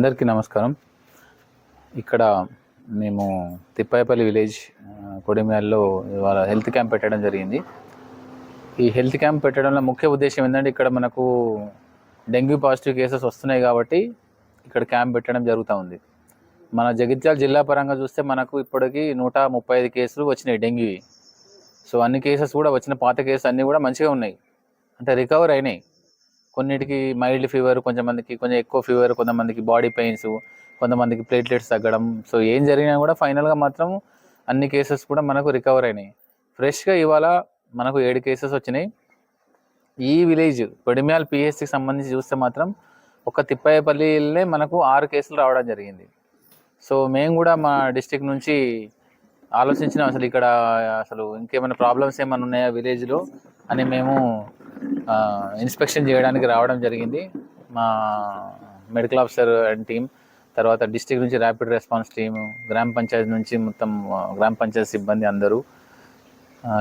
అందరికీ నమస్కారం. ఇక్కడ మేము తిప్పాయపల్లి విలేజ్ ఆ, కొడిమ్యాల్లో ఇవాళ హెల్త్ క్యాంప్ పెట్టడం జరిగింది. ఈ హెల్త్ క్యాంప్ పెట్టడంలో ముఖ్య ఉద్దేశం ఏంటంటే ఇక్కడ మనకు డెంగ్యూ పాజిటివ్ కేసెస్ వస్తున్నాయి కాబట్టి ఇక్కడ క్యాంప్ పెట్టడం జరుగుతూ ఉంది. మన జగిత్యాల జిల్లా పరంగా చూస్తే మనకు ఇప్పటికి నూట ముప్పై ఐదు కేసులు వచ్చినాయి డెంగ్యూ. సో అన్ని కేసెస్ కూడా వచ్చిన పాత కేసులు అన్నీ కూడా మంచిగా ఉన్నాయి. అంటే రికవర్ అయినాయి. కొన్నిటికి మైల్డ్ ఫీవర్ కొంతమందికి కొంచెం ఎక్కువ ఫీవర్ కొంతమందికి బాడీ పెయిన్స్ కొంతమందికి ప్లేట్లెట్స్ తగ్గడం. సో ఏం జరిగినా కూడా ఫైనల్గా మాత్రం అన్ని కేసెస్ కూడా మనకు రికవర్ అయినాయి. ఫ్రెష్గా ఇవాళ మనకు ఏడు కేసెస్ వచ్చినాయి. ఈ విలేజ్ పొడిమ్యాల్ పిహెచ్సికి సంబంధించి చూస్తే మాత్రం ఒక తిప్పాయపల్లిలో మనకు ఆరు కేసులు రావడం జరిగింది. సో మేము కూడా మా డిస్టిక్ నుంచి ఆలోచించినాం. అసలు ఇక్కడ అసలు ఇంకేమైనా ప్రాబ్లమ్స్ ఏమైనా ఉన్నాయా విలేజ్లో అని మేము ఇన్స్పెక్షన్ చేయడానికి రావడం జరిగింది. మా మెడికల్ ఆఫీసర్ అండ్ టీం తర్వాత డిస్టిక్ నుంచి ర్యాపిడ్ రెస్పాన్స్ టీమ్ గ్రామ పంచాయతీ నుంచి మొత్తం గ్రామ పంచాయతీ సిబ్బంది అందరూ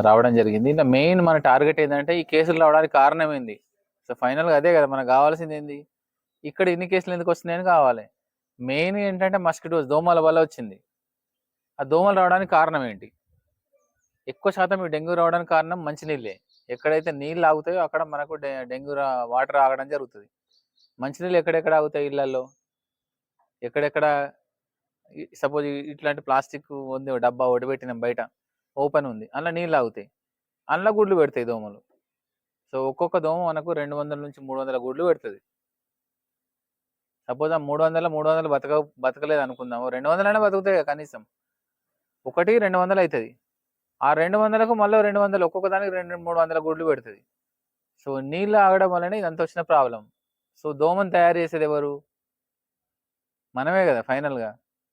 రావడం జరిగింది. ఇంకా మెయిన్ మన టార్గెట్ ఏంటంటే ఈ కేసులు రావడానికి కారణం ఏంది? సో ఫైనల్గా అదే కదా మనకు కావాల్సింది ఏంది? ఇక్కడ ఇన్ని కేసులు ఎందుకు వస్తున్నాయని కావాలి. మెయిన్ ఏంటంటే మస్కిటోస్ దోమల వల్ల వచ్చింది. ఆ దోమలు రావడానికి కారణం ఏంటి? ఎక్కువ శాతం ఈ డెంగ్యూ రావడానికి కారణం మంచినీళ్ళే. ఎక్కడైతే నీళ్ళు ఆగుతాయో అక్కడ మనకు డె- డెంగ్యూ వాటర్ ఆగడం జరుగుతుంది. మంచినీళ్ళు ఎక్కడెక్కడ ఆగుతాయి ఇళ్ళల్లో ఎక్కడెక్కడ? సపోజ్ ఇట్లాంటి ప్లాస్టిక్ ఉంది డబ్బా ఒకటి పెట్టినాం బయట ఓపెన్ ఉంది అందులో నీళ్ళు ఆగుతాయి. అందులో గుడ్లు పెడతాయి దోమలు. సో ఒక్కొక్క దోమ మనకు రెండు వందల నుంచి మూడు వందల గుడ్లు పెడుతుంది. సపోజ్ ఆ మూడు వందల మూడు వందలు బతక బతకలేదు అనుకుందాము రెండు వందలైనా బతుకుతాయి కనీసం. ఒకటి రెండు వందలు అవుతుంది ఆ రెండు వందలకు మళ్ళీ రెండు వందలు ఒక్కొక్క దానికి రెండు మూడు వందల గుడ్లు పెడుతుంది. సో నీళ్ళు ఆగడం వల్లనే ఇదంతా వచ్చిన ప్రాబ్లం. సో దోమను తయారు చేసేది ఎవరు? మనమే కదా ఫైనల్గా.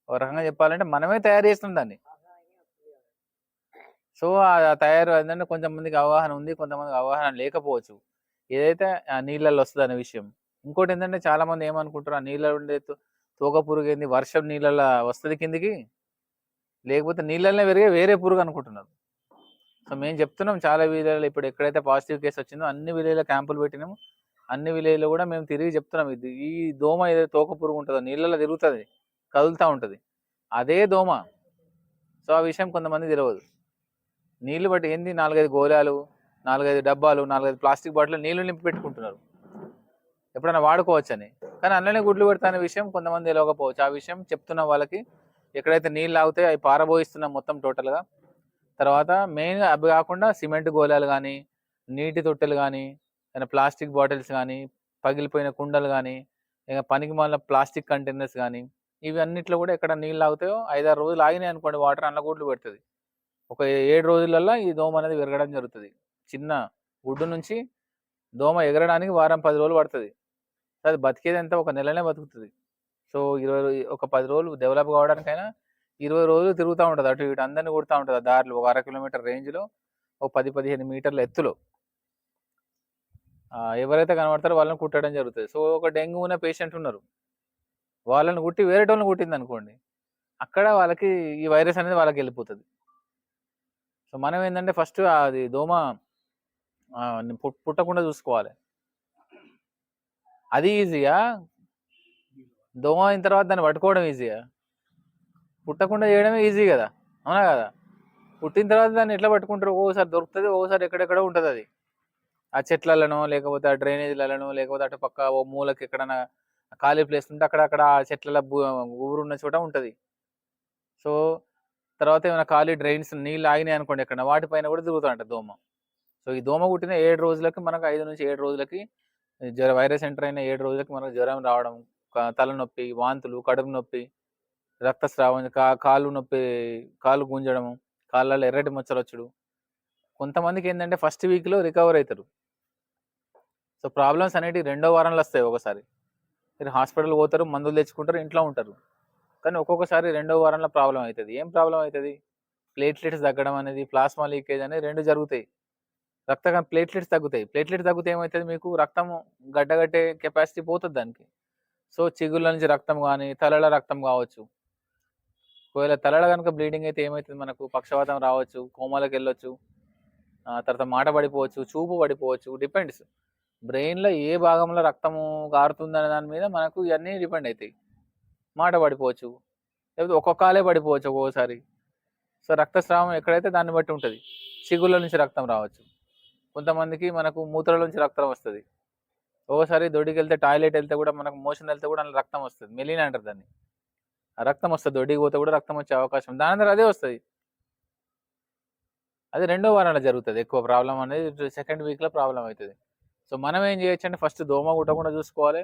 ఒక రకంగా చెప్పాలంటే మనమే తయారు చేస్తాం దాన్ని. సో ఆ తయారు ఏంటంటే కొంతమందికి అవగాహన ఉంది కొంతమందికి అవగాహన లేకపోవచ్చు. ఏదైతే ఆ నీళ్ళల్లో వస్తుంది అనే విషయం. ఇంకోటి ఏంటంటే చాలామంది ఏమనుకుంటారు ఆ నీళ్ళ ఉండే తోక పురుగు ఏంది వర్షం నీళ్ళల్లో వస్తుంది కిందికి. లేకపోతే నీళ్ళనే పెరిగే వేరే పురుగు అనుకుంటున్నారు. సో మేము చెప్తున్నాం చాలా విలేజ్లో ఇప్పుడు ఎక్కడైతే పాజిటివ్ కేసు వచ్చిందో అన్ని విలేజ్లో క్యాంపులు పెట్టినాము. అన్ని విలేజ్లో కూడా మేము తిరిగి చెప్తున్నాం. ఇది ఈ దోమ ఏదైతే తోక పురుగు ఉంటుందో నీళ్ళలో తిరుగుతుంది కదులుతూ ఉంటుంది. అదే దోమ. సో ఆ విషయం కొంతమంది తెలియదు నీళ్ళు బట్టి ఏంది? నాలుగైదు గోళాలు నాలుగైదు డబ్బాలు నాలుగైదు ప్లాస్టిక్ బాటిల్ నీళ్ళు నింపి పెట్టుకుంటున్నారు. ఎప్పుడైనా వాడుకోవచ్చని. కానీ అందులోనే గుడ్లు పెడతా అనే విషయం కొంతమంది తెలియకపోవచ్చు ఆ విషయం చెప్తున్న వాళ్ళకి ఎక్కడైతే నీళ్ళు ఆగుతాయి అవి పారబోయిస్తున్నాం మొత్తం టోటల్గా తర్వాత మెయిన్గా అవి కాకుండా సిమెంట్ గోళాలు కానీ నీటి తొట్టెలు కానీ ఏదైనా ప్లాస్టిక్ బాటిల్స్ కానీ పగిలిపోయిన కుండలు కానీ ఇక పనికి మాలిన ప్లాస్టిక్ కంటైనర్స్ కానీ ఇవి అన్నిట్లో కూడా ఎక్కడ నీళ్ళు ఆగుతాయో ఐదారు రోజులు ఆగినాయి అనుకోండి వాటర్ అన్న గుడ్లు పెడుతుంది. ఒక ఏడు రోజులల్లో ఈ దోమ అనేది విరగడం జరుగుతుంది. చిన్న గుడ్డు నుంచి దోమ ఎగరడానికి వారం పది రోజులు పడుతుంది. అది బతికేది ఎంత? ఒక నెలనే బతుకుతుంది. సో ఇరవై ఒక పది రోజులు డెవలప్ కావడానికైనా ఇరవై రోజులు తిరుగుతూ ఉంటుంది. అటు ఇటు అందరిని కొడుతూ ఉంటుంది దారిలో. ఒక అర కిలోమీటర్ రేంజ్లో ఒక పది పదిహేను మీటర్ల ఎత్తులో. ఎవరైతే కనబడతారో వాళ్ళని కుట్టడం జరుగుతుంది. సో ఒక డెంగ్యూ ఉన్న పేషెంట్ ఉన్నారు. వాళ్ళని కుట్టి వేరే వాళ్ళని కుట్టింది అనుకోండి అక్కడ వాళ్ళకి ఈ వైరస్ అనేది వాళ్ళకి వెళ్ళిపోతుంది. సో మనం ఏంటంటే ఫస్ట్ అది దోమ పుట్టకుండా చూసుకోవాలి. అది ఈజీగా దోమ అయిన తర్వాత దాన్ని పట్టుకోవడం ఈజీగా పుట్టకుండా చేయడమే ఈజీ కదా. అవునా కదా? పుట్టిన తర్వాత దాన్ని ఎట్లా పట్టుకుంటారు? ఒక్కోసారి దొరుకుతుంది ఒక్కోసారి ఎక్కడెక్కడ ఉంటుంది అది ఆ చెట్లలోనో లేకపోతే ఆ డ్రైనేజీలలోనో లేకపోతే అటు పక్క ఓ మూలకి ఎక్కడైనా ఖాళీ ప్లేస్ ఉంటే అక్కడక్కడ ఆ చెట్ల ఊరు ఉన్న చోట ఉంటుంది. సో తర్వాత ఏమైనా ఖాళీ డ్రైన్స్ నీళ్ళు ఆగినాయి అనుకోండి ఎక్కడ వాటిపైన కూడా తిరుగుతాడంట దోమ. సో ఈ దోమ కుట్టిన ఏడు రోజులకి మనకు ఐదు నుంచి ఏడు రోజులకి జ్వర వైరస్ ఎంటర్ అయిన ఏడు రోజులకి మనకు జ్వరం రావడం తలనొప్పి వాంతులు కడుపు నొప్పి రక్తస్రావం కా కాళ్ళు నొప్పి కాళ్ళు గుంజడము కాళ్ళలో ఎర్రటి మచ్చలు వచ్చుడు కొంతమందికి ఏంటంటే ఫస్ట్ వీక్లో రికవర్ అవుతారు సో ప్రాబ్లమ్స్ అనేటివి రెండో వారంలో వస్తాయి ఒకసారి. మీరు హాస్పిటల్ పోతారు మందులు తెచ్చుకుంటారు ఇంట్లో ఉంటారు. కానీ ఒక్కొక్కసారి రెండో వారంలో ప్రాబ్లం అవుతుంది ఏం ప్రాబ్లం అవుతుంది ప్లేట్లెట్స్ తగ్గడం అనేది ప్లాస్మా లీకేజ్ అనేది రెండు జరుగుతాయి. రక్త ప్లేట్లెట్స్ తగ్గుతాయి. ప్లేట్లెట్స్ తగ్గితే ఏమవుతుంది మీకు? రక్తం గడ్డగట్టే కెపాసిటీ పోతుంది దానికి. సో చిగుళ్ళ నుంచి రక్తం కానీ తలలో రక్తం కావచ్చు. ఒకవేళ తలలో కనుక బ్లీడింగ్ అయితే ఏమవుతుంది మనకు? పక్షవాతం రావచ్చు కోమాలకు వెళ్ళొచ్చు ఆ తర్వాత మాట పడిపోవచ్చు చూపు పడిపోవచ్చు డిపెండ్స్. బ్రెయిన్లో ఏ భాగంలో రక్తము కారుతుందనే దాని మీద మనకు ఇవన్నీ డిపెండ్ అవుతాయి మాట పడిపోవచ్చు లేకపోతే ఒక్కొక్కలే పడిపోవచ్చు ఒక్కోసారి. సో రక్తస్రావం ఎక్కడైతే దాన్ని బట్టి ఉంటుంది? చిగుళ్ళ నుంచి రక్తం రావచ్చు. కొంతమందికి మనకు మూత్రాల నుంచి రక్తం వస్తుంది. ఒకసారి దొడ్డికి వెళ్తే టాయిలెట్ వెళ్తే కూడా మనకు మోషన్ వెళ్తే కూడా అందులో రక్తం వస్తుంది. మెలిన అంటారు దాన్ని. ఆ రక్తం వస్తుంది. దొడ్డికి పోతే కూడా రక్తం వచ్చే అవకాశం దాని అందరూ అదే వస్తుంది. అది రెండో వారంలో జరుగుతుంది. ఎక్కువ ప్రాబ్లం అనేది సెకండ్ వీక్లో ప్రాబ్లం అవుతుంది. సో మనం ఏం చేయొచ్చు అంటే ఫస్ట్ దోమ కుట్టకుండా చూసుకోవాలి.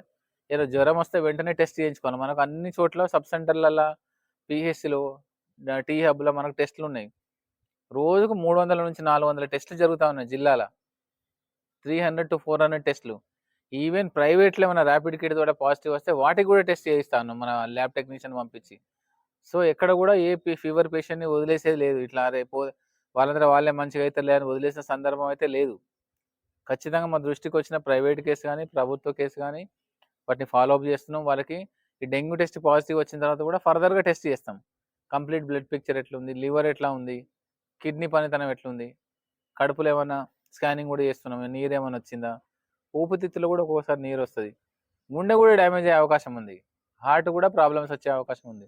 ఏదో జ్వరం వస్తే వెంటనే టెస్ట్ చేయించుకోవాలి. మనకు అన్ని చోట్ల సబ్ సెంటర్లలో పిహెచ్సిలో టీ హబ్లో మనకు టెస్టులు ఉన్నాయి. రోజుకు మూడు వందల నుంచి నాలుగు వందల టెస్టులు జరుగుతూ ఉన్నాయి జిల్లాలో. Three hundred to four hundred టెస్టులు. ఈవెన్ ప్రైవేట్లో ఏమైనా ర్యాపిడ్ కిట్ ద్వారా పాజిటివ్ వస్తే వాటికి కూడా టెస్ట్ చేయిస్తాను మన ల్యాబ్ టెక్నీషియన్ పంపించి. సో ఎక్కడ కూడా ఏ ఫీవర్ పేషెంట్ని వదిలేసేది లేదు. ఇట్లా రేపు వాళ్ళందరూ వాళ్ళే మంచిగా అయితే లేదని వదిలేసిన సందర్భం అయితే లేదు. ఖచ్చితంగా మా దృష్టికి వచ్చిన ప్రైవేట్ కేసు కానీ ప్రభుత్వ కేసు కానీ వాటిని ఫాలో అప్ చేస్తున్నాం. వాళ్ళకి ఈ డెంగ్యూ టెస్ట్ పాజిటివ్ వచ్చిన తర్వాత కూడా ఫర్దర్గా టెస్ట్ చేస్తాం. కంప్లీట్ బ్లడ్ పిక్చర్ ఎట్లుంది? లివర్ ఎట్లా ఉంది? కిడ్నీ పనితనం ఎట్లుంది? కడుపులో ఏమైనా స్కానింగ్ కూడా చేస్తున్నాం. నీరు ఏమైనా వచ్చిందా? ఊపిరితిత్తులో కూడా ఒక్కొక్కసారి నీరు వస్తుంది గుండె కూడా డ్యామేజ్ అయ్యే అవకాశం ఉంది. హార్ట్ కూడా ప్రాబ్లమ్స్ వచ్చే అవకాశం ఉంది.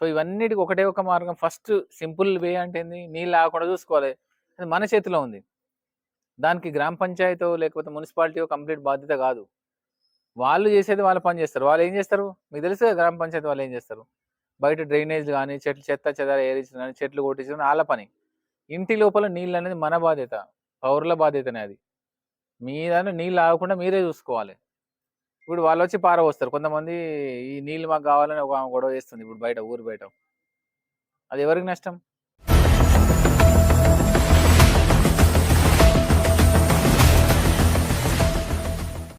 సో ఇవన్నిటికి ఒకటే ఒక మార్గం. ఫస్ట్ సింపుల్ వే అంటే ఏంది? నీళ్ళు ఆగకుండా చూసుకోవాలి. అది మన చేతిలో ఉంది. దానికి గ్రామ పంచాయతీ లేకపోతే మున్సిపాలిటీ కంప్లీట్ బాధ్యత కాదు. వాళ్ళు చేసేది వాళ్ళ పని చేస్తారు. వాళ్ళు ఏం చేస్తారు? మీకు తెలుసు గ్రామ పంచాయతీ వాళ్ళు ఏం చేస్తారు? బయట డ్రైనేజ్ కానీ చెట్లు చెత్త చెదార ఏరించడం కానీ చెట్లు కొట్టించడం వాళ్ళ పని. ఇంటి లోపల నీళ్ళు అనేది మన బాధ్యత. పౌరుల బాధ్యతనే అది. మీ దాన్ని నీళ్ళు ఆగకుండా మీరే చూసుకోవాలి. ఇప్పుడు వాళ్ళు వచ్చి పారవస్తారు కొంతమంది ఈ నీళ్ళు మాకు కావాలని ఒక గొడవ చేస్తుంది. ఇప్పుడు బయట ఊరు బయట. అది ఎవరికి నష్టం?